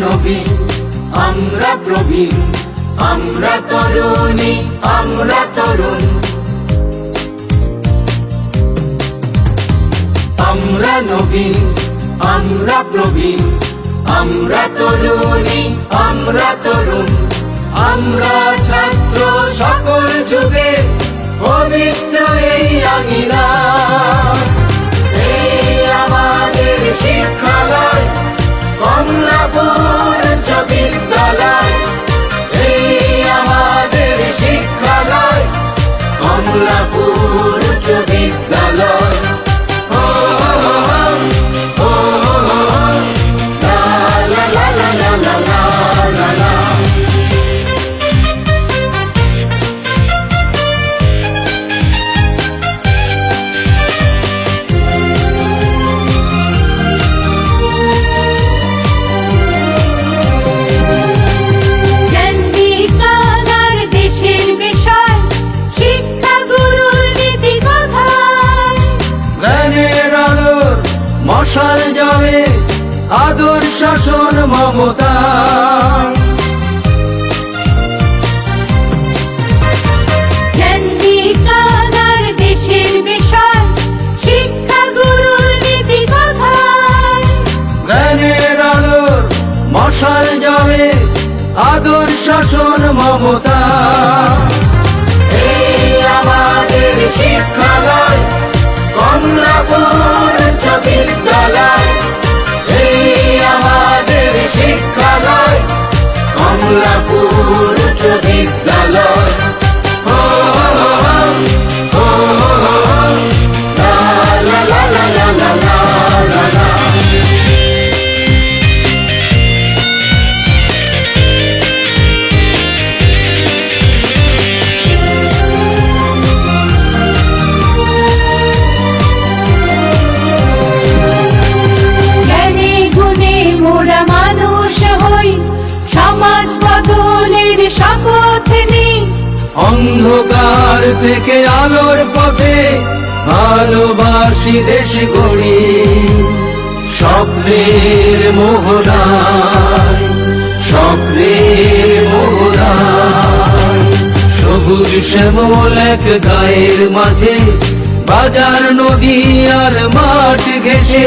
নবীন আমরা প্রবীণ আমরা তরুণী, আমরা তরুণ। আমরা নবীন আমরা প্রবীণ আমরা তরুণী, আমরা তরুণ। আমরা জ্ঞানের আলোর মশাল জলে আদর শাসন মমতা। আমাদের শিক্ষালয় কমলাপুর উচ্চ বিদ্যালয় অন্ধকার থেকে আলোর পথে ভালোবাসি দেশ গড়ি। স্বপ্নের মোহনায় স্বপ্নের মোহনায়। সবুজ শ্যামল এক গায়ের মাঝে, বাজার নদী আর মাঠ ঘেসে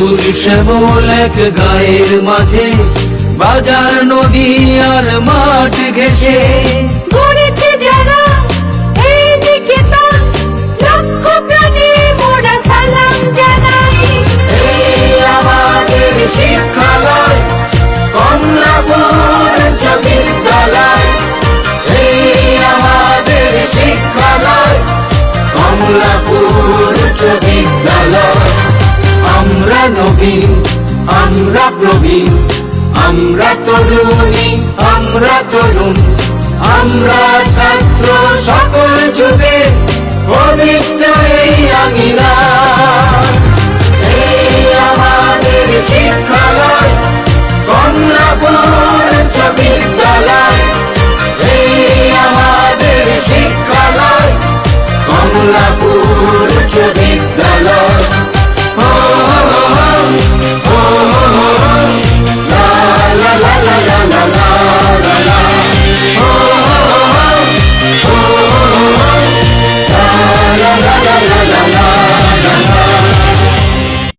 সবুজ শ্যামল এক গায়ের মাঝে বাজার নদী আর মাঠ ঘেসে নবীন আমরা প্রবীণ আমরা তরুণী আমরা তরুণ আমরা ছাত্র সকল যুগে পবিত্র এই আঙিনা